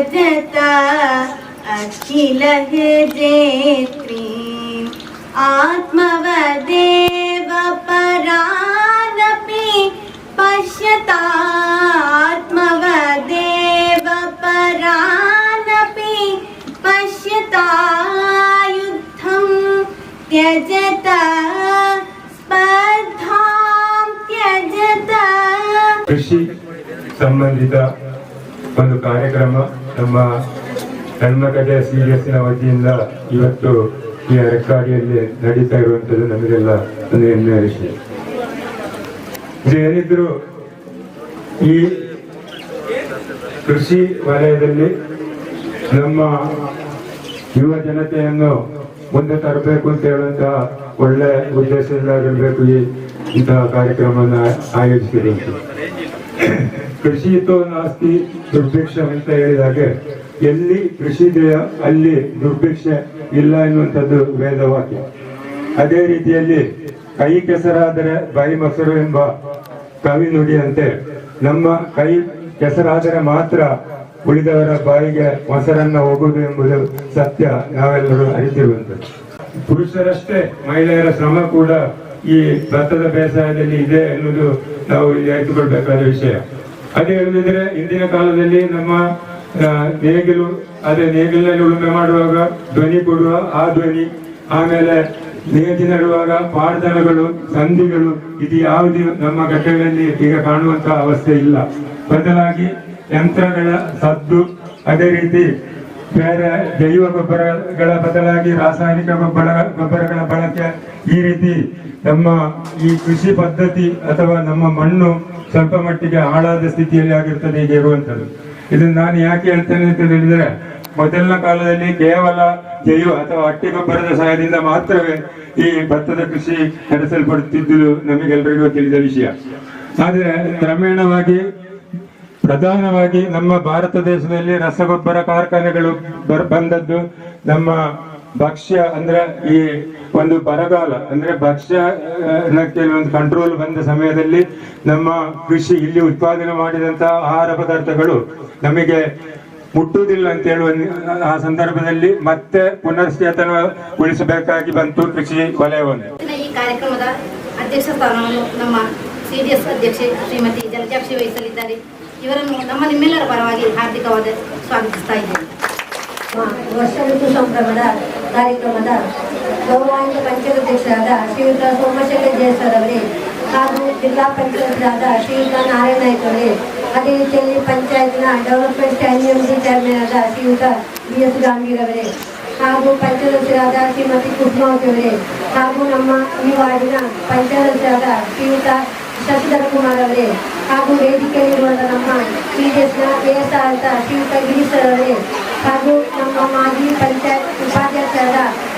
त्यजत अखिल जेत्रीम् आत्मवदेव परानपि पश्यतात्मवदेव परानपि पश्यता युद्धं त्यजत स्पर्धां त्यजत ಕೃಷಿ ಸಂಬಂಧಿತ ಒಂದು ಕಾರ್ಯಕ್ರಮ ನಮ್ಮ ಹನುಮಕಥೆ ಸೀರಿಯಸ್ನ ವತಿಯಿಂದ ಇವತ್ತು ಈ ಅರಕಾಡಿಯಲ್ಲಿ ನಡೀತಾ ಇರುವಂತದ್ದು ನಮಗೆಲ್ಲ ಒಂದು ಹೆಮ್ಮೆಯ ವಿಷಯ ಏನಿದ್ರು ಈ ಕೃಷಿ ವಲಯದಲ್ಲಿ ನಮ್ಮ ಯುವ ಜನತೆಯನ್ನು ಮುಂದೆ ತರಬೇಕು ಅಂತ ಹೇಳುವಂತಹ ಒಳ್ಳೆ ಉದ್ದೇಶದಿಂದಾಗಿರ್ಬೇಕು ಈ ಇಂತಹ ಕಾರ್ಯಕ್ರಮವನ್ನು ಆಯೋಜಿಸಿರುವಂಥದ್ದು. ಕೃಷಿತೋ ನಾಸ್ತಿ ದುರ್ಭಿಕ್ಷ ಅಂತ ಹೇಳಿದಾಗೆ ಎಲ್ಲಿ ಕೃಷಿ ಇದೆಯೋ ಅಲ್ಲಿ ದುರ್ಭಿಕ್ಷೆ ಇಲ್ಲ ಎನ್ನುವಂಥದ್ದು ವೇದವಾಕ್ಯ. ಅದೇ ರೀತಿಯಲ್ಲಿ ಕೈ ಕೆಸರಾದರೆ ಬಾಯಿ ಮೊಸರು ಎಂಬ ಕವಿ ನುಡಿಯಂತೆ, ನಮ್ಮ ಕೈ ಕೆಸರಾದರೆ ಮಾತ್ರ ಉಳಿದವರ ಬಾಯಿಗೆ ಮೊಸರನ್ನ ಹೋಗುವುದು ಎಂಬುದು ಸತ್ಯ ನಾವೆಲ್ಲರೂ ಅರಿತಿರುವಂತೆ ಪುರುಷರಷ್ಟೇ ಮಹಿಳೆಯರ ಶ್ರಮ ಕೂಡ ಈ ಭತ್ತದ ಬೇಸಾಯದಲ್ಲಿ ಇದೆ ಎನ್ನುವುದು ನಾವು ಇಲ್ಲಿ ಅರಿತುಕೊಳ್ಬೇಕಾದ ವಿಷಯ. ಅದೇ ಹೇಳಿದ್ರೆ ಇಂದಿನ ಕಾಲದಲ್ಲಿ ನಮ್ಮ ನೇಗಿಲು, ಅದೇ ನೇಗಿಲಿನಲ್ಲಿ ಉಳುಮೆ ಮಾಡುವಾಗ ಧ್ವನಿ ಕೊಡುವ ಆ ಧ್ವನಿ, ಆಮೇಲೆ ನೇತಿ ನಡುವಾಗ ಪಾಡ್ದನಗಳು ಸಂಧಿಗಳು ಇದು ಯಾವುದೇ ನಮ್ಮ ಘಟ್ಟಗಳಲ್ಲಿ ಈಗ ಕಾಣುವಂತಹ ಅವಸ್ಥೆ ಇಲ್ಲ. ಬದಲಾಗಿ ಯಂತ್ರಗಳ ಸದ್ದು, ಅದೇ ರೀತಿ ಬೇರೆ ಜೈವ ಗೊಬ್ಬರಗಳ ಬದಲಾಗಿ ರಾಸಾಯನಿಕ ಗೊಬ್ಬರ, ಗೊಬ್ಬರಗಳ ಬಳಕೆ ಈ ರೀತಿ ನಮ್ಮ ಈ ಕೃಷಿ ಪದ್ಧತಿ ಅಥವಾ ನಮ್ಮ ಮಣ್ಣು ಸ್ವಲ್ಪ ಮಟ್ಟಿಗೆ ಹಾಳಾದ ಸ್ಥಿತಿಯಲ್ಲಿ ಆಗಿರ್ತದೆ ಈಗ ಇರುವಂತದ್ದು ಇದನ್ನು ನಾನು ಯಾಕೆ ಹೇಳ್ತೇನೆ ಅಂತ ಹೇಳಿದ್ರೆ, ಮೊದಲಿನ ಕಾಲದಲ್ಲಿ ಕೇವಲ ಜೈವ ಅಥವಾ ಅಟ್ಟಿ ಗೊಬ್ಬರದ ಸಹಾಯದಿಂದ ಮಾತ್ರವೇ ಈ ಭತ್ತದ ಕೃಷಿ ನಡೆಸಲ್ಪಡುತ್ತಿದ್ದು ನಮಗೆಲ್ಲರಿಗೂ ತಿಳಿದ ವಿಷಯ. ಆದರೆ ಕ್ರಮೇಣವಾಗಿ, ಪ್ರಧಾನವಾಗಿ ನಮ್ಮ ಭಾರತ ದೇಶದಲ್ಲಿ ರಸಗೊಬ್ಬರ ಕಾರ್ಖಾನೆಗಳು ಬಂದದ್ದು ನಮ್ಮ ಭಕ್ಷ್ಯ ಅಂದ್ರೆ ಈ ಒಂದು ಬರಗಾಲ, ಅಂದ್ರೆ ಭಕ್ಷ್ಯ ಕೆಲವೊಂದು ಕಂಟ್ರೋಲ್ ಬಂದ ಸಮಯದಲ್ಲಿ ನಮ್ಮ ಕೃಷಿ ಇಲ್ಲಿ ಉತ್ಪಾದನೆ ಮಾಡಿದಂತಹ ಆಹಾರ ಪದಾರ್ಥಗಳು ನಮಗೆ ಮುಟ್ಟುವುದಿಲ್ಲ ಅಂತ ಹೇಳುವ ಆ ಸಂದರ್ಭದಲ್ಲಿ ಮತ್ತೆ ಪುನರ್ಚೇತನಗೊಳಿಸಬೇಕಾಗಿ ಬಂತು ಕೃಷಿ ವಲಯವನ್ನು. ಈ ಕಾರ್ಯಕ್ರಮದ ಅಧ್ಯಕ್ಷ ಸ್ಥಾನವನ್ನು ನಮ್ಮ ಸಿಡಿಎಸ್ ಅಧ್ಯಕ್ಷೆ ಶ್ರೀಮತಿ ಜಲಜಾಕ್ಷಿ ವಹಿಸಲಿದ್ದಾರೆ. ಇವರನ್ನು ನಮ್ಮ ನಿಮ್ಮೆಲ್ಲರ ಪರವಾಗಿ ಹಾರ್ದಿಕವಾದ ಸ್ವಾಗತಿಸ್ತಾ ಇದ್ದೇನೆ. ವರ್ಷ ಋತು ಸಂಭ್ರಮದ ಕಾರ್ಯಕ್ರಮದ ಗೌರವಾನ್ವಿತ ಪಂಚಾಯತ್ ಶ್ರೀಯುತ ಸೋಮಶೇಖರ್ ಜಯಸರ್ ಅವರೇ, ಹಾಗೂ ಜಿಲ್ಲಾ ಪಂಚಾಯತ್ರಾದ ಶ್ರೀಯುತ ನಾರಾಯಣ ಅವರೇ, ಅದೇ ರೀತಿಯಲ್ಲಿ ಪಂಚಾಯತ್ನ ಡೆವಲಪ್ಮೆಂಟ್ ಸ್ಟ್ಯಾಂಡಿಂಗ್ ಚೇರ್ಮನ್ ಆದ ಶ್ರೀಯುತ ಬಿ ಎಸ್ ಗಾಂಭೀರ್ ಅವರೇ, ಹಾಗೂ ಪಂಚಾಯತ್ರಾದ ಶ್ರೀಮತಿ ಕುಸುಮಾವತಿ ಅವರೇ, ಹಾಗೂ ನಮ್ಮ ಈ ವಾರ್ಡಿನ ಅಧ್ಯಕ್ಷರಾದ ಶ್ರೀಯುತ ಶಶಿಧರ ಕುಮಾರ್ ಅವರೇ, ಹಾಗೂ ವೇದಿಕೆಯಲ್ಲಿರುವಂತಹ ನಮ್ಮ ಟಿ ಎಸ್ನ ಕೆ ಎಸ್ ಆರ್ ಶ್ರೀಯುತ ಗಿರೀಶ್ ಅವರೇ ಹಾಗೂ ನಮ್ಮ ಮಾಜಿ ಪಂಚಾಯತ್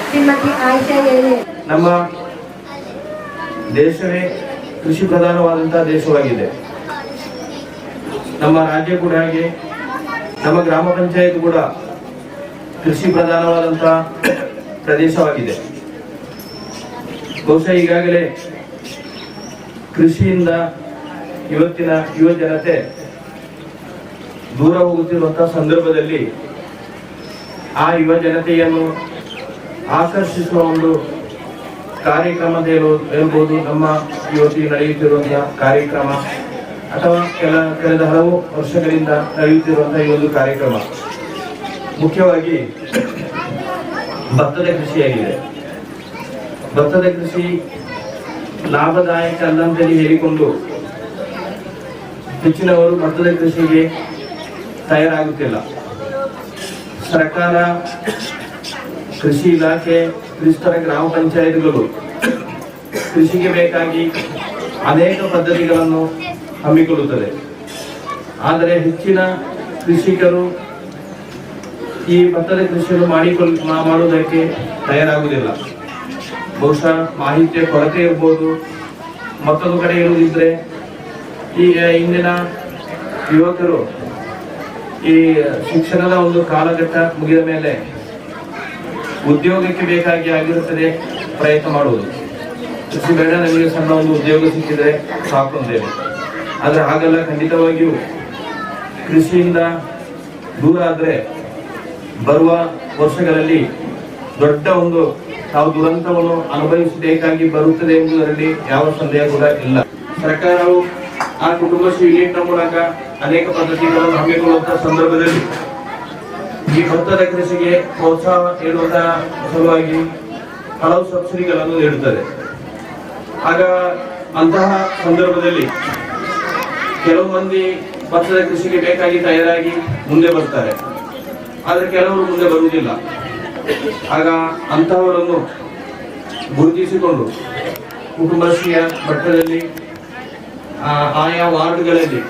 ಶ್ರೀಮತಿ ಆಯ್ಷಾ ನಮ್ಮ ದೇಶವೇ ಕೃಷಿ ಪ್ರಧಾನವಾದಂತಹ ದೇಶವಾಗಿದೆ. ನಮ್ಮ ರಾಜ್ಯ ಕೂಡ ಹಾಗೆ, ನಮ್ಮ ಗ್ರಾಮ ಪಂಚಾಯತ್ ಕೂಡ ಕೃಷಿ ಪ್ರಧಾನವಾದಂತಹ ಪ್ರದೇಶವಾಗಿದೆ. ಬಹುಶಃ ಈಗಾಗಲೇ ಕೃಷಿಯಿಂದ ಇವತ್ತಿನ ಯುವ ಜನತೆ ದೂರ ಹೋಗುತ್ತಿರುವಂತಹ ಸಂದರ್ಭದಲ್ಲಿ ಆ ಯುವ ಜನತೆಯನ್ನು ಆಕರ್ಷಿಸುವ ಒಂದು ಕಾರ್ಯಕ್ರಮದ ಹೇಳ್ಬೋದು ನಮ್ಮ ಯುವತಿ ನಡೆಯುತ್ತಿರುವಂತಹ ಕಾರ್ಯಕ್ರಮ ಅಥವಾ ಕೆಲ, ಕಳೆದ ಹಲವು ವರ್ಷಗಳಿಂದ ನಡೆಯುತ್ತಿರುವಂತಹ ಈ ಒಂದು ಕಾರ್ಯಕ್ರಮ. ಮುಖ್ಯವಾಗಿ ಭತ್ತದ ಕೃಷಿಯಾಗಿದೆ ಭತ್ತದ ಕೃಷಿ ಲಾಭದಾಯಕ ಅಲ್ಲಂತೇಳಿ ಹೇಳಿಕೊಂಡು ಹೆಚ್ಚಿನವರು ಭತ್ತದ ಕೃಷಿಗೆ ತಯಾರಾಗುತ್ತಿಲ್ಲ. ಸರ್ಕಾರ ಕೃಷಿ ಇಲಾಖೆ ಕ್ರಿಸ್ತರ ಗ್ರಾಮ ಪಂಚಾಯತ್ಗಳು ಕೃಷಿಗೆ ಬೇಕಾಗಿ ಅನೇಕ ಪದ್ಧತಿಗಳನ್ನು ಹಮ್ಮಿಕೊಳ್ಳುತ್ತದೆ ಆದರೆ ಹೆಚ್ಚಿನ ಕೃಷಿಕರು ಈ ಭತ್ತದ ಕೃಷಿಯನ್ನು ಮಾಡಿಕೊಳ್ಳ ಮಾ- ಮಾಡುವುದಕ್ಕೆ ತಯಾರಾಗುವುದಿಲ್ಲ. ಬಹುಶಃ ಮಾಹಿತಿಯ ಕೊರತೆ ಇರ್ಬೋದು. ಮತ್ತೊಂದು ಕಡೆ ಇರುವುದಿದ್ರೆ ಈಗ ಇಂದಿನ ಯುವಕರು ಈ ಶಿಕ್ಷಣದ ಒಂದು ಕಾಲಘಟ್ಟ ಮುಗಿದ ಮೇಲೆ ಉದ್ಯೋಗಕ್ಕೆ ಬೇಕಾಗಿ ಆಗಿರುತ್ತದೆ, ಪ್ರಯತ್ನ ಮಾಡುವುದು. ಕೃಷಿ ಬೇಡ, ನಮಗೆ ಸಣ್ಣ ಒಂದು ಉದ್ಯೋಗ ಸಿಕ್ಕಿದ್ರೆ ಸಾಕು ಅಂತೇಳಿ. ಆದರೆ ಹಾಗಲ್ಲ, ಖಂಡಿತವಾಗಿಯೂ ಕೃಷಿಯಿಂದ ದೂರ ಆದರೆ ಬರುವ ವರ್ಷಗಳಲ್ಲಿ ದೊಡ್ಡ ಒಂದು ತಾವು ದುರಂತವನ್ನು ಅನುಭವಿಸಬೇಕಾಗಿ ಬರುತ್ತದೆ ಎಂಬುದರಲ್ಲಿ ಯಾವ ಸಂದೇಹ ಕೂಡ ಇಲ್ಲ. ಸರ್ಕಾರವು ಆ ಕುಟುಂಬಶ್ರೀ ಯೂನಿಟ್ನ ಮೂಲಕ ಅನೇಕ ಪದ್ಧತಿಗಳನ್ನು ಹಮ್ಮಿಕೊಳ್ಳುವಂತಹ ಸಂದರ್ಭದಲ್ಲಿ ಈ ಭತ್ತದ ಕೃಷಿಗೆ ಪ್ರೋತ್ಸಾಹ ನೀಡುವಂತಹ ಸಲುವಾಗಿ ಹಲವು ಸಬ್ಸಿಡಿಗಳನ್ನು ನೀಡುತ್ತದೆ. ಆಗ ಅಂತಹ ಸಂದರ್ಭದಲ್ಲಿ ಕೆಲವು ಮಂದಿ ಭತ್ತದ ಕೃಷಿಗೆ ಬೇಕಾಗಿ ತಯಾರಾಗಿ ಮುಂದೆ ಬರ್ತಾರೆ. ಆದರೆ ಕೆಲವರು ಮುಂದೆ ಬರುವುದಿಲ್ಲ. ಆಗ ಅಂತಹವರನ್ನು ಗುರುತಿಸಿಕೊಂಡು ಕುಟುಂಬಶ್ರೀಯ ಮಟ್ಟದಲ್ಲಿ ಆಯಾ ವಾರ್ಡ್ಗಳಲ್ಲಿ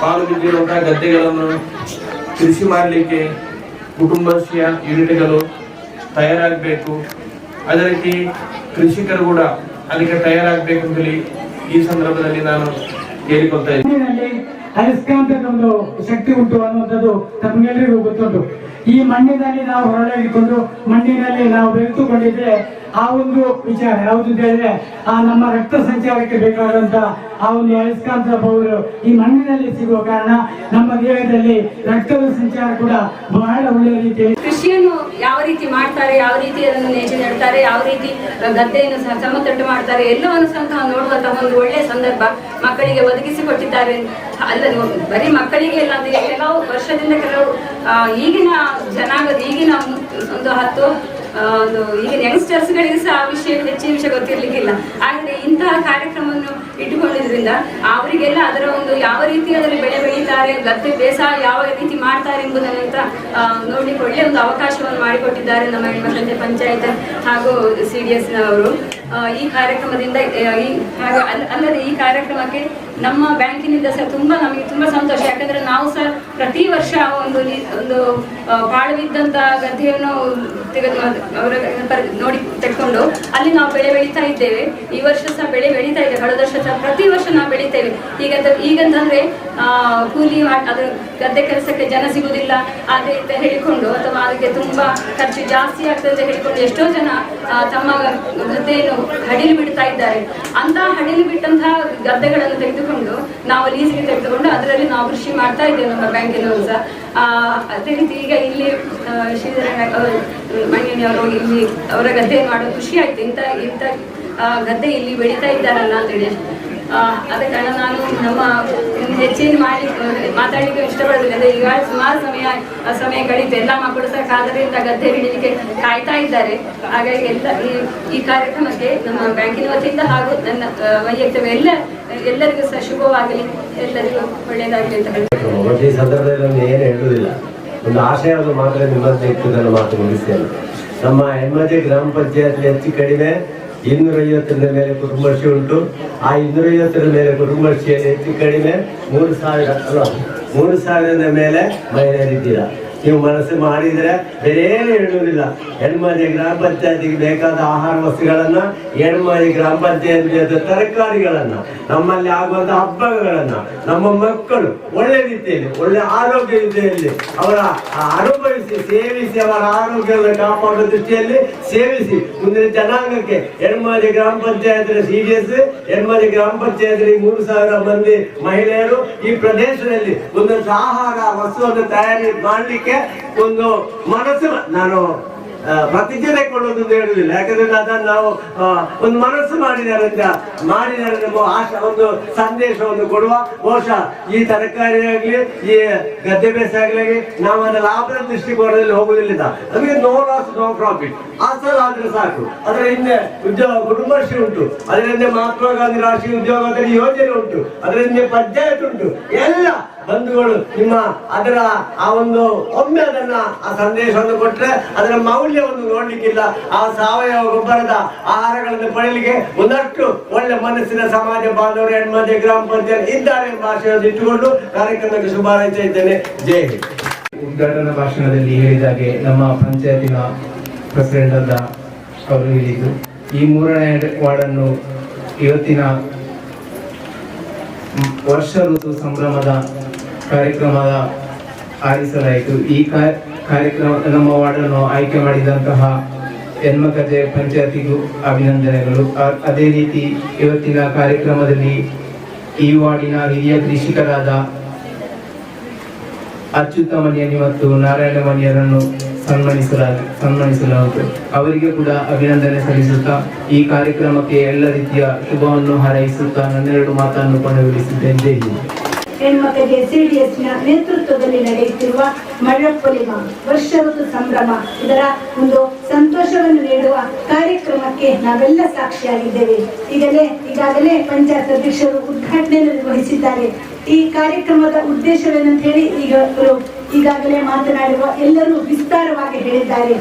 ಪಾಲು ಬಿದ್ದಿರುವಂತಹ ಗದ್ದೆಗಳನ್ನು ಕೃಷಿ ಮಾಡಲಿಕ್ಕೆ ಕುಟುಂಬಸ್ಯ ಯೂನಿಟ್ಗಳು ತಯಾರಾಗಬೇಕು. ಅದೇ ಕೃಷಿಕರು ಕೂಡ ಅದಕ್ಕೆ ತಯಾರಾಗಬೇಕು ಅಂತೇಳಿ ಈ ಸಂದರ್ಭದಲ್ಲಿ ನಾನು ಕೇಳಿಕೊಳ್ತಾ ಇದ್ದೀನಿ. ಅಯಸ್ಕಾಂತದ ಒಂದು ಶಕ್ತಿ ಉಂಟು ಅನ್ನುವಂಥದ್ದು ನಮಗೆಲ್ಲರಿಗೂ ಗೊತ್ತುಂಟು. ಈ ಮಣ್ಣಿನಲ್ಲಿ ನಾವು ಹೊರಳಿಕೊಂಡು ಮಣ್ಣಿನಲ್ಲಿ ನಾವು ಬೆರೆತುಕೊಂಡಿದ್ರೆ ಆ ಒಂದು ವಿಚಾರ, ಯಾವುದು ಹೇಳಿದ್ರೆ ಆ ನಮ್ಮ ರಕ್ತ ಸಂಚಾರಕ್ಕೆ ಬೇಕಾದಂತ ಆ ಒಂದು ಅಯಸ್ಕಾಂತ ಪೌರು ಈ ಮಣ್ಣಿನಲ್ಲಿ ಸಿಗುವ ಕಾರಣ ನಮ್ಮ ದೇಹದಲ್ಲಿ ರಕ್ತದ ಸಂಚಾರ ಕೂಡ ಬಹಳ ಒಳ್ಳೆಯ ರೀತಿ ಕೃಷಿಯನ್ನು ಯಾವ ರೀತಿ ಮಾಡ್ತಾರೆ, ಯಾವ ರೀತಿ ಅದನ್ನು ನೇಜಿ ನೆಡ್ತಾರೆ, ಯಾವ ರೀತಿ ಗದ್ದೆಯನ್ನು ಸಮತಟ್ಟು ಮಾಡ್ತಾರೆ, ಎಲ್ಲವನ್ನು ಸಹ ನೋಡುವಂತಹ ಒಂದು ಒಳ್ಳೆಯ ಸಂದರ್ಭ ಮಕ್ಕಳಿಗೆ ಒದಗಿಸಿಕೊಟ್ಟಿದ್ದಾರೆ ಅಲ್ಲ ಬರೀ ಮಕ್ಕಳಿಗೆ ಇಲ್ಲ ಕೆಲವು ವರ್ಷದಿಂದ ಕೆಲವು ಈಗಿನ ಜನಾಂಗದ ಈಗಿನ ಒಂದು ಹತ್ತು ಒಂದು ಈಗಿನ ಯಂಗ್ಸ್ಟರ್ಸ್ಗಳಿಗೆ ಸಹ ಆ ವಿಷಯ ಹೆಚ್ಚಿನ ವಿಷಯ ಗೊತ್ತಿರ್ಲಿಕ್ಕಿಲ್ಲ. ಆದರೆ ಇಂತಹ ಕಾರ್ಯಕ್ರಮವನ್ನು ಇಟ್ಟುಕೊಂಡಿದ್ರಿಂದ ಅವರಿಗೆಲ್ಲ ಅದರ ಒಂದು ಯಾವ ರೀತಿ ಅದರಲ್ಲಿ ಬೆಳೆ ಬೆಳೀತಾರೆ, ಗದ್ದೆ ಬೇಸಾಯ ಯಾವ ರೀತಿ ಮಾಡ್ತಾರೆ ಎಂಬುದನ್ನು ಅಂತ ನೋಡ್ಲಿಕ್ಕೆ ಒಳ್ಳೆಯ ಒಂದು ಅವಕಾಶವನ್ನು ಮಾಡಿಕೊಟ್ಟಿದ್ದಾರೆ ನಮ್ಮ ಹೆಣ್ಮಕ್ಳಂತೆ ಪಂಚಾಯತ್ ಹಾಗೂ ಸಿ ಡಿ ಎಸ್ನವರು ಈ ಕಾರ್ಯಕ್ರಮದಿಂದ ಈ ಅಲ್ಲದೆ ಈ ಕಾರ್ಯಕ್ರಮಕ್ಕೆ ನಮ್ಮ ಬ್ಯಾಂಕಿನಿಂದ ಸರ್ ತುಂಬಾ ನಮಗೆ ತುಂಬಾ ಸಂತೋಷ. ಯಾಕಂದ್ರೆ ನಾವು ಸರ್ ಪ್ರತಿ ವರ್ಷ ಒಂದು ಒಂದು ಬಿದ್ದಂತ ಗದ್ದೆಯನ್ನು ತೆಗೆದು ಅವರ ನೋಡಿ ತೆಗೆದುಕೊಂಡು ಅಲ್ಲಿ ನಾವು ಬೆಳೆ ಬೆಳೀತಾ ಇದ್ದೇವೆ. ಈ ವರ್ಷ ಸಹ ಬೆಳೆ ಬೆಳೀತಾ ಇದೆ. ಕಳೆದ ವರ್ಷ ಸಹ ಪ್ರತಿ ವರ್ಷ ನಾವು ಬೆಳೀತೇವೆ ಈಗ ಈಗಂತಂದ್ರೆ ಕೂಲಿ ಅದು ಗದ್ದೆ ಕೆಲಸಕ್ಕೆ ಜನ ಸಿಗುವುದಿಲ್ಲ ಅದೇ ಅಂತ ಹೇಳಿಕೊಂಡು ಅಥವಾ ಅದಕ್ಕೆ ತುಂಬಾ ಖರ್ಚು ಜಾಸ್ತಿ ಆಗ್ತದೆ ಅಂತ ಹೇಳಿಕೊಂಡು ಎಷ್ಟೋ ಜನ ತಮ್ಮ ಗದ್ದೆಯನ್ನು ಹಡಿಲು ಬಿಡ್ತಾ ಇದ್ದಾರೆ. ಅಂತ ಹಡಿಲು ಬಿಟ್ಟಂತಹ ಗದ್ದೆಗಳನ್ನು ತೆಗೆದುಕೊಂಡು ನಾವು ಲೀಸ್ಗೆ ತೆಗೆದುಕೊಂಡು ಅದರಲ್ಲಿ ನಾವು ಕೃಷಿ ಮಾಡ್ತಾ ಇದ್ದೇವೆ ನಮ್ಮ ಬ್ಯಾಂಕಿನವರು ಸಹ. ಅದೇ ರೀತಿ ಈಗ ಇಲ್ಲಿ ಆ, ಶ್ರೀಧರ ಮಣ್ಣಿನವರು ಇಲ್ಲಿ ಅವರ ಗದ್ದೆ ಮಾಡೋ ಖುಷಿ ಆಯ್ತು. ಇಂಥ ಇಂಥ ಗದ್ದೆ ಇಲ್ಲಿ ಬೆಳೀತಾ ಇದ್ದಾರಲ್ಲ ಅಂತೇಳಿ ಆದ ಕಾರಣ ನಾನು ನಮ್ಮ ಹೆಚ್ಚಿನ ಮಾಡಿ ಮಾತಾಡಲಿಕ್ಕೆ ಇಷ್ಟಪಡೋದಿಲ್ಲ. ಅಂದರೆ ಈಗ ಸುಮಾರು ಸಮಯ ಸಮಯ ಕಳೀತು. ಎಲ್ಲ ಮಕ್ಕಳು ಸಹ ಕಾದರಿಂದ ಗದ್ದೆ ಹಿಡಿಲಿಕ್ಕೆ ಕಾಯ್ತಾ ಇದ್ದಾರೆ. ಹಾಗಾಗಿ ಎಲ್ಲ ಈ- ಕಾರ್ಯಕ್ರಮಕ್ಕೆ ನಮ್ಮ ಬ್ಯಾಂಕಿನ ವತಿಯಿಂದ ಹಾಗೂ ನನ್ನ ವೈಯಕ್ತಿಕ ಎಲ್ಲ, ಎಲ್ಲರಿಗೂ ಸಹ ಶುಭವಾಗಲಿ. ಎಲ್ಲರಿಗೂ ಒಳ್ಳೆಯದಾಗಲಿ ಅಂತ ಹೇಳಿ. ಈ ಸಂದರ್ಭದಲ್ಲಿ ನಾನು ಏನು ಹೇಳುವುದಿಲ್ಲ. ಒಂದು ಆಶಯವನ್ನು ಮಾತ್ರ ನಿಮ್ಮ ಮಾತು ಮುಗಿಸ್ತೇನೆ. ನಮ್ಮ ಹೆಮ್ಮದಿ ಗ್ರಾಮ ಪಂಚಾಯತ್ ಹೆಚ್ಚು ಕಡಿಮೆ. ಇನ್ನೂರೈವತ್ತರ ಮೇಲೆ ಕುಟುಂಬಶ್ರೀ ಉಂಟು. ಆ ಇನ್ನೂರೈವತ್ತರ ಮೇಲೆ ಕುಟುಂಬಶ್ರೀಯಲ್ಲಿ ಹೆಚ್ಚು ಕಡಿಮೆ ಮೂರು ಸಾವಿರ ಅಲ್ವಾ ಮೂರು ಸಾವಿರದ ಮೇಲೆ ಮಹಿಳೆಯರಿದ್ದೀರಾ? ನೀವು ಮನಸ್ಸು ಮಾಡಿದರೆ ಬೇರೆ ಏನು ಹೇಳುವುದಿಲ್ಲ. ಹೆಣ್ಮದಿ ಗ್ರಾಮ ಪಂಚಾಯತಿಗೆ ಬೇಕಾದ ಆಹಾರ ವಸ್ತುಗಳನ್ನ ಹೆಣ್ಮದಿ ಗ್ರಾಮ ಪಂಚಾಯತ್ ತರಕಾರಿಗಳನ್ನ, ನಮ್ಮಲ್ಲಿ ಆಗುವಂಥ ಹಬ್ಬಗಳನ್ನ, ನಮ್ಮ ಮಕ್ಕಳು ಒಳ್ಳೆ ರೀತಿಯಲ್ಲಿ, ಒಳ್ಳೆ ಆರೋಗ್ಯ ರೀತಿಯಲ್ಲಿ ಅವರ ಅನುಭವಿಸಿ, ಸೇವಿಸಿ ಅವರ ಆರೋಗ್ಯವನ್ನು ಕಾಪಾಡುವ ದೃಷ್ಟಿಯಲ್ಲಿ ಸೇವಿಸಿ ಮುಂದಿನ ಜನಾಂಗಕ್ಕೆ ಹೆಣ್ಮದಿ ಗ್ರಾಮ panchayat C D S Henmadi ಗ್ರಾಮ ಪಂಚಾಯತ್ ಮೂರು ಸಾವಿರ ಮಂದಿ ಮಹಿಳೆಯರು ಈ ಪ್ರದೇಶದಲ್ಲಿ ಒಂದೊಂದು ಆಹಾರ ವಸ್ತುವನ್ನು ತಯಾರಿ ಮಾಡಲಿಕ್ಕೆ ಒಂದು ಮನಸ್ಸು ನಾನು ಪ್ರತಿಜ್ಞೆ ಕೊಡೋದು ಅಂತ ಹೇಳುದಿಲ್ಲ. ಯಾಕಂದ್ರೆ ಅದನ್ನು ನಾವು ಒಂದು ಮನಸ್ಸು ಮಾಡಿದ್ದಾರೆ ಅಂತ ಮಾಡಿದ್ದಾರೆ ನಮ್ಮ ಆಶ, ಒಂದು ಸಂದೇಶವನ್ನು ಕೊಡುವ ಬಹುಶಃ ಈ ತರಕಾರಿ ಆಗ್ಲಿ, ಈ ಗದ್ದೆ ಬೇಸ ಆಗ್ಲಿ ನಾವು ಅದರ ಲಾಭದ ದೃಷ್ಟಿಕೋನದಲ್ಲಿ ಹೋಗುದಿಲ್ಲ ನಮಗೆ ನೋ ಲಾಸ್ ನೋ ಪ್ರಾಫಿಟ್ ಅಸಲ್ ಆದ್ರೆ ಸಾಕು. ಅದರ ಹಿಂದೆ ಉದ್ಯೋಗ, ಕುಟುಂಬಶ್ರೀ ಉಂಟು. ಅದರ ಹಿಂದೆ ಮಹಾತ್ಮ ಗಾಂಧಿ ರಾಷ್ಟ್ರೀಯ ಉದ್ಯೋಗ ಯೋಜನೆ ಉಂಟು. ಅದರ ಹಿಂದೆ ಪಂಚಾಯತ್ ಉಂಟು. ಎಲ್ಲ ಬಂಧುಗಳು ನಿಮ್ಮ ಅದರ ಆ ಒಂದು ಒಮ್ಮೆ ಅದನ್ನ ಆ ಸಂದೇಶವನ್ನು ಕೊಟ್ಟರೆ ಅದರ ಮೌಲ್ಯವನ್ನು ನೋಡ್ಲಿಕ್ಕಿಲ್ಲ. ಆ ಸಾವಯವ ಗೊಬ್ಬರದ ಆಹಾರಗಳನ್ನು ಪಡೆಯಲಿಕ್ಕೆ ಒಂದಷ್ಟು ಒಳ್ಳೆ ಮನಸ್ಸಿನ ಸಮಾಜ ಬಾಂಧವರು ಹೆಣ್ಮದೆ ಗ್ರಾಮ ಪಂಚಾಯತ್ ಇದ್ದಾರೆ ಎಂಬ ಆಶಯವನ್ನು ಇಟ್ಟುಕೊಂಡು ಕಾರ್ಯಕ್ರಮಕ್ಕೆ ಶುಭ ಇದ್ದೇನೆ. ಜೈ ಹಿಂದ್. ಉದ್ಘಾಟನಾ ಭಾಷಣದಲ್ಲಿ ಹೇಳಿದಾಗೆ ನಮ್ಮ ಪಂಚಾಯತಿನ ಪ್ರೆಸಿಡೆಂಟ್ ಅಂತ ಅವರು ಹೇಳಿದ್ದು, ಈ ಮೂರನೇ ವಾರ್ಡನ್ನು ಇವತ್ತಿನ ವರ್ಷ ಋತು ಸಂಭ್ರಮದ ಕಾರ್ಯಕ್ರಮದ ಆರಿಸಲಾಯಿತು. ಈ ಕಾರ್ಯಕ್ರಮ, ನಮ್ಮ ವಾರ್ಡನ್ನು ಆಯ್ಕೆ ಮಾಡಿದಂತಹ ಹೆಣ್ಮಕಜೆ ಪಂಚಾಯತಿಗೂ ಅಭಿನಂದನೆಗಳು. ಅದೇ ರೀತಿ ಇವತ್ತಿನ ಕಾರ್ಯಕ್ರಮದಲ್ಲಿ ಈ ವಾರ್ಡಿನ ಹಿರಿಯ ಕೃಷಿಕರಾದ ಅಚ್ಯುತ ಮಣಿಯನಿ ಮತ್ತು ನಾರಾಯಣ ಮನಿಯರನ್ನು ಸನ್ಮಾನಿಸಲಾಗ ಸನ್ಮಾನಿಸಲಾಯಿತು ಅವರಿಗೆ ಕೂಡ ಅಭಿನಂದನೆ ಸಲ್ಲಿಸುತ್ತಾ, ಈ ಕಾರ್ಯಕ್ರಮಕ್ಕೆ ಎಲ್ಲ ರೀತಿಯ ಶುಭವನ್ನು ಹಾರೈಸುತ್ತಾ ನನ್ನೆರಡು ಮಾತನ್ನು ಕೊನೆಗೊಳಿಸಿದ್ದೇನೆ. ಹೆಣ್ಮಕ್ಕಳಿಗೆ ಸಿಡಿಎಸ್ನ ನೇತೃತ್ವದಲ್ಲಿ ನಡೆಯುತ್ತಿರುವ ಮಳಪೊಲಿಮ ವರ್ಷ ಋತು ಸಂಭ್ರಮ. ಇದರ ಒಂದು ಸಂತೋಷವನ್ನು ನೀಡುವ ಕಾರ್ಯಕ್ರಮಕ್ಕೆ ನಾವೆಲ್ಲ ಸಾಕ್ಷಿಯಾಗಿದ್ದೇವೆ. ಈಗಲೇ, ಈಗಾಗಲೇ ಪಂಚಾಯತ್ ಅಧ್ಯಕ್ಷರು ಉದ್ಘಾಟನೆ ನಿರ್ವಹಿಸಿದ್ದಾರೆ. ಈ ಕಾರ್ಯಕ್ರಮದ ಉದ್ದೇಶವೇನಂತ ಹೇಳಿ ಈಗ ಈಗಾಗಲೇ ಮಾತನಾಡಿರುವ ಎಲ್ಲರೂ ವಿಸ್ತಾರವಾಗಿ ಹೇಳಿದ್ದಾರೆ.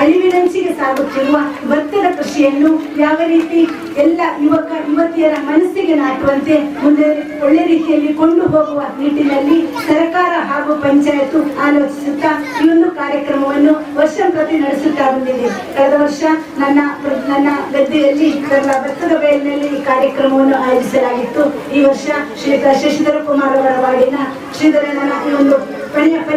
ಅಳಿವಿನಂಚಿಗೆ ಸಾಗುತ್ತಿರುವ ಭತ್ತದ ಕೃಷಿಯನ್ನು ಯಾವ ರೀತಿ ಎಲ್ಲ ಯುವಕ, ಯುವತಿಯರ ಮನಸ್ಸಿಗೆ ನಾಟುವಂತೆ ಮುಂದೆ ಒಳ್ಳೆ ರೀತಿಯಲ್ಲಿ ಕೊಂಡು ಹೋಗುವ ನಿಟ್ಟಿನಲ್ಲಿ ಸರ್ಕಾರ ಹಾಗೂ ಪಂಚಾಯತ್ ಆಲೋಚಿಸುತ್ತಾ ಈ ಒಂದು ಕಾರ್ಯಕ್ರಮವನ್ನು ವರ್ಷ ಪ್ರತಿ ನಡೆಸುತ್ತಾ ಬಂದಿದೆ. ಕಳೆದ ವರ್ಷ ನನ್ನ ನನ್ನ ಗದ್ದೆಯಲ್ಲಿ ಭತ್ತದ ಬಯಲಿನಲ್ಲಿ ಈ ಕಾರ್ಯಕ್ರಮವನ್ನು ಆಯೋಜಿಸಲಾಗಿತ್ತು. ಈ ವರ್ಷ ಶ್ರೀ ಶಶಿಧರ ಕುಮಾರ್ ಅವರ ವಾರ್ಡಿನ ಶ್ರೀಧರಣ್ಣನ ಈ ಒಂದು ಪರಿಸರದಲ್ಲಿ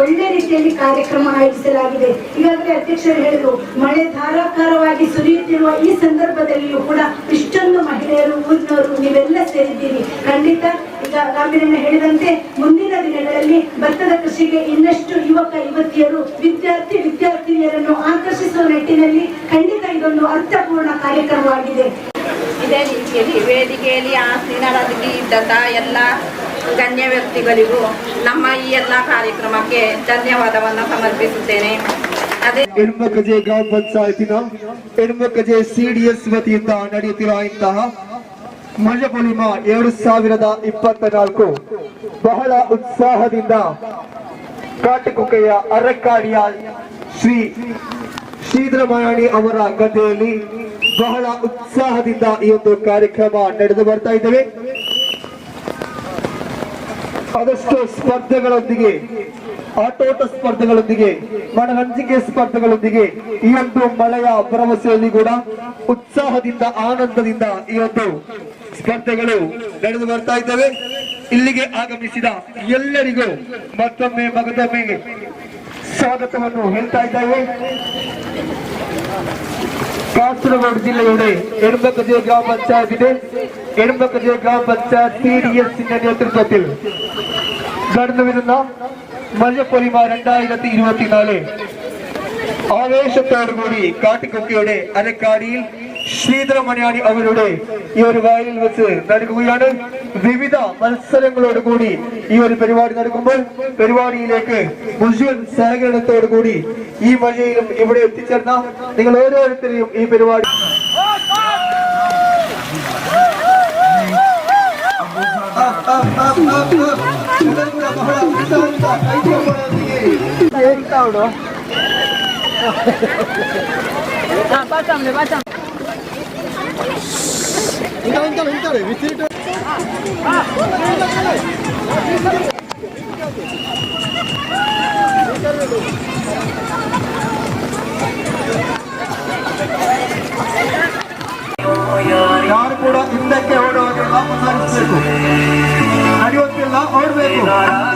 ಒಳ್ಳೆ ರೀತಿಯಲ್ಲಿ ಕಾರ್ಯಕ್ರಮ ಆಯೋಜಿಸಲಾಗಿದೆ. ಈಗಾಗಲೇ ಅಧ್ಯಕ್ಷರು ಹೇಳಿದ್ರು, ಮಳೆ ಧಾರಾಕಾರವಾಗಿ ಸುರಿಯುತ್ತಿರುವ ಈ ಸಂದರ್ಭದಲ್ಲಿಯೂ ಕೂಡ ಇಷ್ಟೊಂದು ಮಹಿಳೆಯರು ಊರಿನವರು ನೀವೆಲ್ಲ ಸೇರಿದ್ದೀರಿ. ಖಂಡಿತ ಈಗ ರಾಮಿನ ಹೇಳಿದಂತೆ ಮುಂದಿನ ದಿನಗಳಲ್ಲಿ ಭತ್ತದ ಕೃಷಿಗೆ ಇನ್ನಷ್ಟು ಯುವಕ, ಯುವತಿಯರು, ವಿದ್ಯಾರ್ಥಿ, ವಿದ್ಯಾರ್ಥಿನಿಯರನ್ನು ಆಕರ್ಷಿಸುವ ನಿಟ್ಟಿನಲ್ಲಿ ಖಂಡಿತ ಇದೊಂದು ಅರ್ಥಪೂರ್ಣ ಕಾರ್ಯಕ್ರಮವಾಗಿದೆ. ಇದೇ ರೀತಿಯಲ್ಲಿ ವೇದಿಕೆಯಲ್ಲಿ ಆ ದಿನ ಎಲ್ಲ ಗಣ್ಯ ವ್ಯಕ್ತಿಗಳಿಗೂ ನಮ್ಮ ಈ ಎಲ್ಲ ಕಾರ್ಯಕ್ರಮಕ್ಕೆ ಧನ್ಯವಾದವನ್ನು ಸಮರ್ಪಿಸುತ್ತೇನೆ. ಅದೇ ಹೆಣ್ಮಕ್ಕಜೆ ಗ್ರಾಮ ಪಂಚಾಯತಿನ ಹೆಣ್ಮಕ್ಕಜೆ ಸಿಡಿಎಸ್ ವತಿಯಿಂದ ನಡೆಯುತ್ತಿರುವ ಇಂತಹ ಮಜಪುಲಿಮ ಎರಡು ಸಾವಿರದ ಇಪ್ಪತ್ತ ನಾಲ್ಕು ಬಹಳ ಉತ್ಸಾಹದಿಂದ ಕಾಟಕುಕೆಯ ಅರಕಾಡಿಯ ಶ್ರೀ ಶ್ರೀಧರಮಣಿ ಅವರ ಗದ್ದೆಯಲ್ಲಿ ಬಹಳ ಉತ್ಸಾಹದಿಂದ ಈ ಒಂದು ಕಾರ್ಯಕ್ರಮ ನಡೆದು ಬರ್ತಾ ಇದ್ದೇವೆ. ಅದಷ್ಟು ಸ್ಪರ್ಧೆಗಳೊಂದಿಗೆ, ಆಟೋಟ ಸ್ಪರ್ಧೆಗಳೊಂದಿಗೆ, ಮನರಂಜಿಕೆ ಸ್ಪರ್ಧೆಗಳೊಂದಿಗೆ ಈ ಒಂದು ಮಳೆಯ ಭರವಸೆಯಲ್ಲಿ ಕೂಡ ಉತ್ಸಾಹದಿಂದ, ಆನಂದದಿಂದ ಈ ಒಂದು ಸ್ಪರ್ಧೆಗಳು ನಡೆದು ಬರ್ತಾ ಇದ್ದಾವೆ. ಇಲ್ಲಿಗೆ ಆಗಮಿಸಿದ ಎಲ್ಲರಿಗೂ ಮತ್ತೊಮ್ಮೆ ಮಗದೊಮ್ಮೆ ಸ್ವಾಗತವನ್ನು ಹೇಳ್ತಾ ಇದ್ದೇವೆ. കാസർഗോഡ് ജില്ലയുടെ എഴുമ്പക്കതിയ ഗ്രാമപഞ്ചായത്തിന്റെ എഴുമ്പക്കതിയ ഗ്രാമപഞ്ചായത്ത് സി ഡി എസിന്റെ നേതൃത്വത്തിൽ കടന്നുവരുന്ന മല്ലപ്പൊലിമ രണ്ടായിരത്തി ഇരുപത്തിനാല് ആവേശത്തോടുകൂടി കാട്ടിക്കൊക്കിയുടെ അരക്കാടിയിൽ ശീതള മണിയാണി അവരുടെ ഈ ഒരു വയലിൽ വെച്ച് നൽകുകയാണ്. വിവിധ മത്സരങ്ങളോടുകൂടി ഈ ഒരു പരിപാടി നടക്കുമ്പോൾ പരിപാടിയിലേക്ക് മുഴുവൻ സഹകരണത്തോടുകൂടി ഈ വഴിയിലും ഇവിടെ എത്തിച്ചേർന്ന നിങ്ങൾ ഓരോരുത്തരെയും ഈ പരിപാടി ആ പാട്ടാമല്ലേ പാട്ടാം ಓಡುವುದಿಲ್ಲ ಮುನ್ನಡೆಸಬೇಕು ನಡೆಯುತ್ತಿಲ್ಲ ಓಡಬೇಕು ಸ್ಪರ್ಧಾಳುಗಳು ಚೇರ್ನ ಹತ್ತಿರವಾಗಿ ಓಡಬಾರ್ದು ಬಾಕಿದೆ ಓಡಿ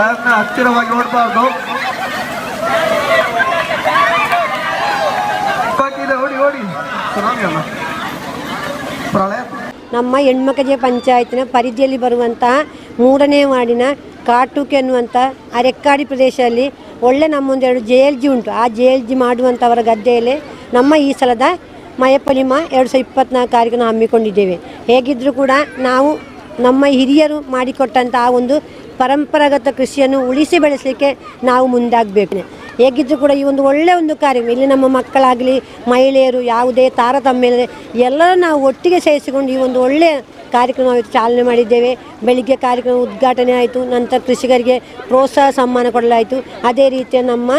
ಓಡಿ ಹತ್ತಿರವಾಗಿ ನೋಡಬಾರ್ದು. ನಮ್ಮ ಹೆಣ್ಮಕಜೆ ಪಂಚಾಯತ್ನ ಪರಿಧಿಯಲ್ಲಿ ಬರುವಂತಹ ಮೂರನೇ ವಾರ್ಡಿನ ಕಾಟುಕೆ ಅನ್ನುವಂಥ ಅರೆಕ್ಕಾಡಿ ಪ್ರದೇಶದಲ್ಲಿ ಒಳ್ಳೆ ನಮ್ಮೊಂದೆರಡು ಜೆ ಎಲ್ ಜಿ ಉಂಟು. ಆ ಜೆ ಎಲ್ ಜಿ ಮಾಡುವಂಥವರ ಗದ್ದೆಯಲ್ಲಿ ನಮ್ಮ ಈ ಸಲದ ಮಯಪಲಿಮ ಎರಡು ಸಾವಿರದ ಇಪ್ಪತ್ನಾಲ್ಕು ಕಾರ್ಯಕ್ರಮ ಹಮ್ಮಿಕೊಂಡಿದ್ದೇವೆ. ಹೇಗಿದ್ದರೂ ಕೂಡ ನಾವು ನಮ್ಮ ಹಿರಿಯರು ಮಾಡಿಕೊಟ್ಟಂಥ ಆ ಒಂದು ಪರಂಪರಾಗತ ಕೃಷಿಯನ್ನು ಉಳಿಸಿ ಬೆಳೆಸಲಿಕ್ಕೆ ನಾವು ಮುಂದಾಗಬೇಕು. ಹೇಗಿದ್ದರೂ ಕೂಡ ಈ ಒಂದು ಒಳ್ಳೆಯ ಒಂದು ಕಾರ್ಯ, ಇಲ್ಲಿ ನಮ್ಮ ಮಕ್ಕಳಾಗಲಿ, ಮಹಿಳೆಯರು ಯಾವುದೇ ತಾರತಮ್ಯ ಎಲ್ಲರೂ ನಾವು ಒಟ್ಟಿಗೆ ಸೇರಿಸಿಕೊಂಡು ಈ ಒಂದು ಒಳ್ಳೆಯ ಕಾರ್ಯಕ್ರಮ ಚಾಲನೆ ಮಾಡಿದ್ದೇವೆ. ಬೆಳಿಗ್ಗೆ ಕಾರ್ಯಕ್ರಮ ಉದ್ಘಾಟನೆ ಆಯಿತು, ನಂತರ ಕೃಷಿಕರಿಗೆ ಪ್ರೋತ್ಸಾಹ ಸಮ್ಮಾನ ಕೊಡಲಾಯಿತು. ಅದೇ ರೀತಿಯ ನಮ್ಮ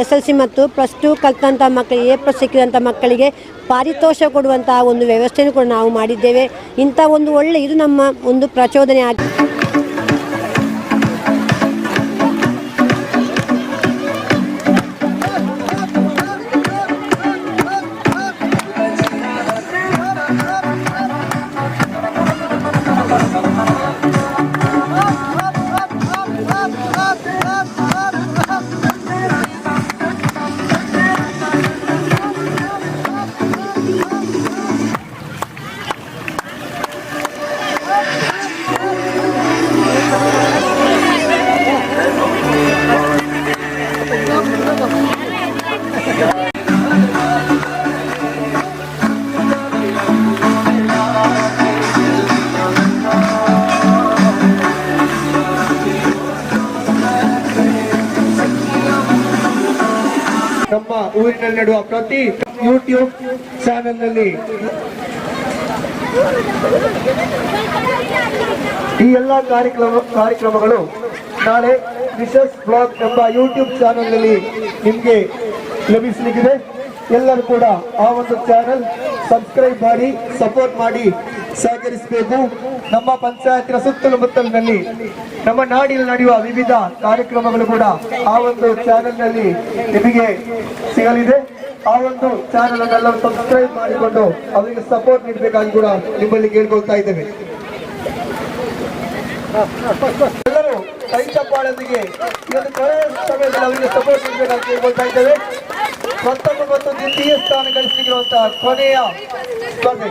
ಎಸ್ ಎಲ್ ಸಿ ಮತ್ತು ಪ್ಲಸ್ ಟು ಕಲಿತಂಥ ಮಕ್ಕಳಿಗೆ, ಎ ಪ್ಲಸ್ ಸಿಕ್ಕಿದಂಥ ಮಕ್ಕಳಿಗೆ ಪಾರಿತೋಷ ಕೊಡುವಂತಹ ಒಂದು ವ್ಯವಸ್ಥೆಯನ್ನು ಕೂಡ ನಾವು ಮಾಡಿದ್ದೇವೆ. ಇಂಥ ಒಂದು ಒಳ್ಳೆ, ಇದು ನಮ್ಮ ಒಂದು ಪ್ರಚೋದನೆ ಆಗಿ ಊರಿನಲ್ಲಿ ನೀಡುವ ಪ್ರತಿ ಯೂಟ್ಯೂಬ್ ಚಾನೆಲ್ನಲ್ಲಿ ಈ ಎಲ್ಲ ಕಾರ್ಯಕ್ರಮ ಕಾರ್ಯಕ್ರಮಗಳು ನಾಳೆ ವಿಶೇಷ್ ಬ್ಲಾಗ್ ಎಂಬ ಯೂಟ್ಯೂಬ್ ಚಾನೆಲ್ನಲ್ಲಿ ನಿಮಗೆ ಲಭಿಸಲಿಕ್ಕಿದೆ. ಎಲ್ಲರೂ ಕೂಡ ಆ ಒಂದು ಚಾನೆಲ್ ಸಬ್ಸ್ಕ್ರೈಬ್ ಮಾಡಿ ಸಪೋರ್ಟ್ ಮಾಡಿ. ಸಹಕರಿಸಬೇಕು ನಮ್ಮ ಪಂಚಾಯತಿನ ಸುತ್ತಲೂ ಮುತ್ತಲಿನಲ್ಲಿ, ನಮ್ಮ ನಾಡಿನಲ್ಲಿ ನಡೆಯುವ ವಿವಿಧ ಕಾರ್ಯಕ್ರಮಗಳು ಕೂಡ ಆ ಒಂದು ಚಾನೆಲ್ನಲ್ಲಿ ನಿಮಗೆ ಸಿಗಲಿದೆ. ಆ ಒಂದು ಚಾನೆಲ್ ಅನ್ನೆಲ್ಲರೂ ಸಬ್ಸ್ಕ್ರೈಬ್ ಮಾಡಿಕೊಂಡು ಅವರಿಗೆ ಸಪೋರ್ಟ್ ನೀಡಬೇಕಾಗಿ ಕೂಡ ನಿಮ್ಮಲ್ಲಿ ಕೇಳ್ಕೊಳ್ತಾ ಇದ್ದೇವೆ. ಎಲ್ಲರೂ ಕೈ ಕೊನೆಯ ಸಮಯದಲ್ಲಿ ಅವರಿಗೆ ಸಪೋರ್ಟ್ ನೀಡಬೇಕಾಗಿ ಕೇಳ್ಕೊಳ್ತಾ ಇದ್ದೇವೆ. ಮತ್ತೊಂದು ಮತ್ತು ದ್ವಿತೀಯ ಸ್ಥಾನ ಗಳಿಸಲಿರುವಂತಹ ಕೊನೆಯ ಸ್ಪರ್ಧೆ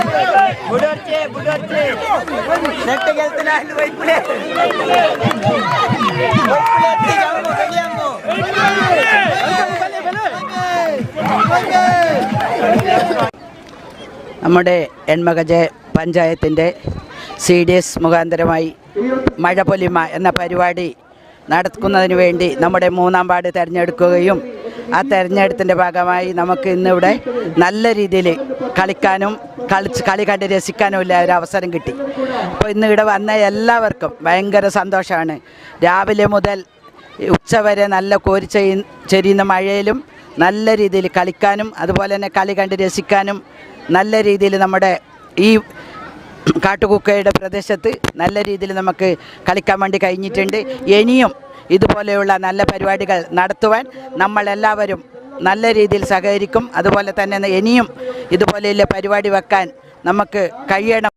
നമ്മുടെ എൺമകജെ പഞ്ചായത്തിന്റെ സി ഡി എസ് മുഖാന്തരമായി മഴപൊലിമ എന്ന പരിപാടി നടക്കുന്നതിന് വേണ്ടി നമ്മുടെ മൂന്നാം വാർഡ് തിരഞ്ഞെടുക്കുകയും ആ തെരഞ്ഞെടുപ്പിന്റെ ഭാഗമായി നമുക്ക് ഇന്നിവിടെ നല്ല രീതിയിൽ കളിക്കാനും കളിച്ച് കളി കണ്ട് രസിക്കാനും ഇല്ല ഒരു അവസരം കിട്ടി. അപ്പോൾ ഇന്ന് ഇവിടെ വന്ന എല്ലാവർക്കും ഭയങ്കര സന്തോഷമാണ്. രാവിലെ മുതൽ ഉച്ചവരെ നല്ല കോരി ചെരിയുന്ന മഴയിലും നല്ല രീതിയിൽ കളിക്കാനും അതുപോലെ തന്നെ കളി കണ്ട് രസിക്കാനും നല്ല രീതിയിൽ നമ്മുടെ ഈ കാട്ടുകുക്കയുടെ പ്രദേശത്ത് നല്ല രീതിയിൽ നമുക്ക് കളിക്കാൻ വേണ്ടി കഴിഞ്ഞിട്ടുണ്ട്. ഇനിയും ഇതുപോലെയുള്ള നല്ല പരിപാടികൾ നടത്തുവാൻ നമ്മളെല്ലാവരും നല്ല രീതിയിൽ സഹകരിക്കും. അതുപോലെ തന്നെ ഇനിയും ഇതുപോലെയുള്ള പരിപാടി വെക്കാൻ നമുക്ക് കഴിയണം.